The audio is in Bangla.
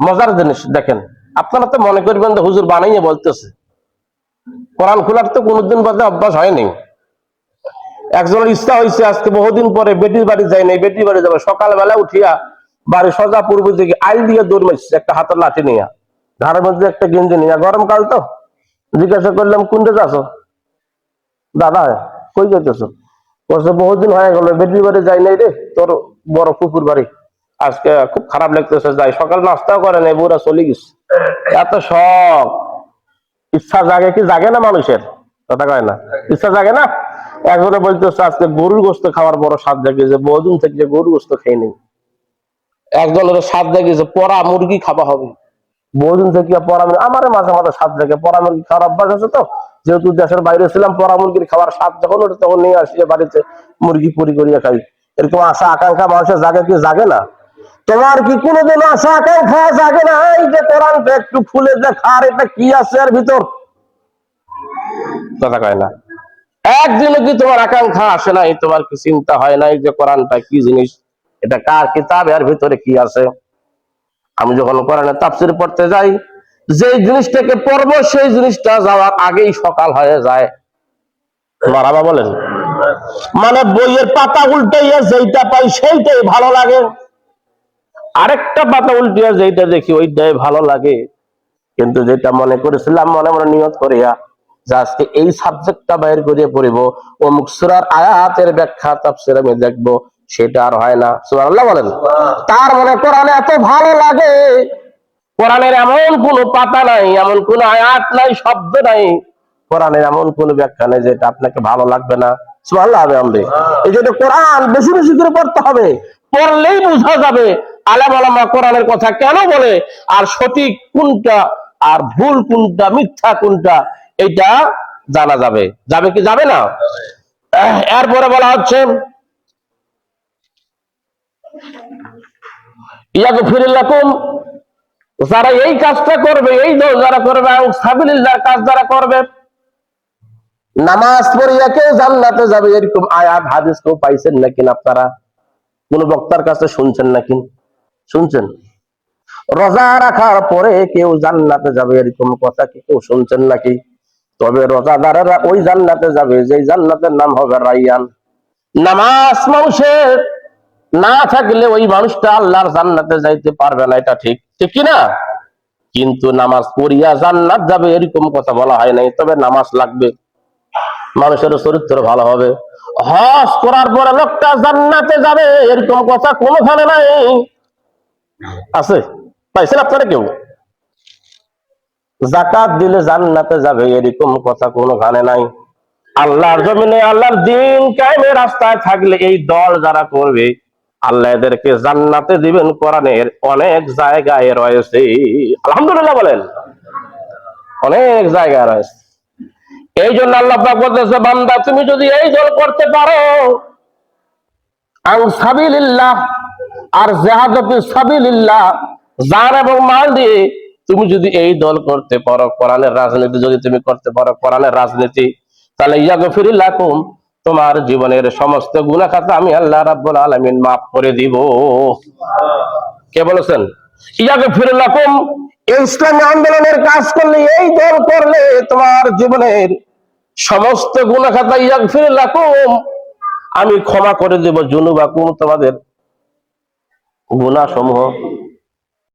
মজার জিনিস, দেখেন। আপনারা তো মনে করবেন যে হুজুর বানাইয়ে বলতেছে। কোরআন খোলার তো কোনোদিন বাদে অভ্যাস হয়নি একজনের ইচ্ছা হয়েছে আজকে বহুদিন পরে বেটির বাড়ি যায় নাই, বেটির বাড়ি যাবে, সকালবেলা উঠিয়া বাড়ি সজা পূর্ব দিকে আইল দিয়ে দৌড় একটা হাতের লাঠি নিয়ে। ঘরের মধ্যে একটা গেঞ্জি নিয়া। গরমকাল তো? জিজ্ঞাসা করলাম, কোনটা যাচ্ছ? দাদা, কই যাইতেছ? বহুদিন হয়ে গেল, বেটির বাড়ি যাই নাই রে, তোর বড় কুকুর বাড়ি। আজকে খুব খারাপ লাগতেছে, যাই, সকাল নাস্তাও করে নাই, বুড়া চলে গেছে। এত শখ। ইচ্ছা জাগে কি? জাগে না মানুষের? কথা কয় না। ইচ্ছা জাগে না? একজনে বলতেছে, আজকে গরুর গোস্ত খাওয়ার বড় স্বাদ জাগিয়েছে বহুদিন থেকে যে গরুর গোস্ত খেয়ে নেই। একজনের স্বাদ জাগিয়েছে পরা মুরগি খাওয়া হবে। বহুদিন থেকে পরা মুরগি, আমারও মাঝে মাঝে স্বাদ জাগে, পরা মুরগি খাওয়ার অভ্যাস আছে তো? যেহেতু দেশের বাইরে ছিলাম, পরা মুরগির খাওয়ার স্বাদ যখন ওটা তখন নিয়ে আসি বাড়িতে মুরগি পুরি করিয়া খাই। এরকম আশা, আকাঙ্ক্ষা মানুষের জাগে কি? জাগে না। তোমার কি কোনোদিন আশা আকাঙ্ক্ষা জাগে না এই যে কোরআনটা একটু খুলে দেখার? এটা কি আছে এর ভিতর? কথা কয় না। একদিনও কি তোমার আকাঙ্ক্ষা আসে নাই? তোমার কি চিন্তা হয় নাই যে কোরআনটা কি জিনিস? এটা কার কিতাব? এর ভিতরে কি আছে? আমি যখন কোরআনের তাফসির পড়তে যাই যে জিনিসটাকে পড়ব সেই জিনিসটা যাওয়ার আগেই সকাল হয়ে যায়। মারাবা বলেন? মানে বইয়ের পাতা উল্টাইয়া যেইটা পাই সেইটাই ভালো লাগে। আরেকটা পাতা উল্টিয়া যেইটা দেখি ওইটাই ভালো লাগে। কিন্তু যেটা মনে করেছিলাম মনে মনে নিয়ত করিয়া যে আজকে এই সাবজেক্টটা বাইর করিয়ে পড়িব অমুক সুরার আয়াতের ব্যাখ্যা তাফসির আমি দেখব সেটা আর হয় না। সুবহানাল্লাহ বলেন। তার মানে কোরআনে এত ভালো লাগে কোরআনের এমন কোনো পাতা নাই এমন কোনো আয়াত নাই শব্দ নাই। কোরআনের এমন কোনো ব্যাখ্যা নেই যেটা আপনাকে ভালো লাগবে না। সুবহানাল্লাহ হবে আমরে এই জন্য কোরআন বেশি বেশি করে পড়তে হবে। পড়লেই বোঝা যাবে আলেম আলামা কোরআনের কথা কেন বলে? আর সঠিক কোনটা আর ভুল কোনটা, মিথ্যা কোনটা, এটা জানা যাবে। যাবে কি যাবে না? এরপরে বলা হচ্ছে ইয়াকে ফিরিল্লাকুম যারা এই কাজটা করবে, এই দোষ যারা করবে, এবং সাবিলিল্লাহর কাজ যারা করবে, নামাজ পড়িয়া কেউ জান্নাতে যাবে, এরকম আয়াত, হাদিস কেউ পাইছেন নাকি আপনারা? কোন বক্তার কাছে শুনছেন নাকি? শুনছেন? রোজা রাখার পরে কেউ জান্নাতে যাবে এরকম কথা কি কেউ শুনছেন নাকি? তবে রোজাদারেরা ওই জান্নাতে যাবে যে জান্নাতের নাম হবে রাইয়ান। নামাজ মানুষের না থাকলে ওই মানুষটা আল্লাহর জান্নাতে যাইতে পারবে না, এটা ঠিক। ঠিক কি না কিন্তু নামাজ পড়িয়া জান্নাত যাবে এরকম কথা বলা হয় নাই, তবে নামাজ লাগবে। মানুষের চরিত্র ভালো হবে। হজ করার পরে লোকটা জান্নাতে যাবে, এরকম কথা কোনোখানে নাই। আছে। পাইছেন আপনারা কেউ? জাকাত দিলে জান্নাতে যাবে, এরকম কথা কোনোখানে নাই। আল্লাহর জমিনে আল্লাহর দিন কায়েমের রাস্তায় থাকলে এই দল যারা করবে, আল্লাহ এদেরকে জান্নাতে দিবেন কোরআনের অনেক জায়গায় রয়েছে। আলহামদুলিল্লাহ বলেন, অনেক জায়গায় রয়েছে। এই জন্য আল্লাহ বলতেছে, বান্দা, তুমি যদি এই দল করতে পারো আং সাবিলিল্লাহ আর জেহাদফি সাবিলিল্লাহ জান এবং মাল দিয়ে তুমি যদি এই দল করতে পারো, কোরআনের রাজনীতি যদি তুমি করতে পারো, কোরআনের রাজনীতি, তাহলে ইয়াগফিরিল্লাকুম তোমার জীবনের সমস্ত গুনাহ খাতা আমি আল্লাহ রাব্বুল আলামিন মাফ করে দিব। কে বলেছেন? ইয়াগফিরিল্লাকুম এই ইসলামী আন্দোলনের কাজ করলে এই দল করলে তোমার জীবনের সমস্ত গুনাহ খাতা ইয়াগফিরিল্লাকুম আমি ক্ষমা করে দেব জুনুবাকুম তোমাদের। গুনাহ সমূহ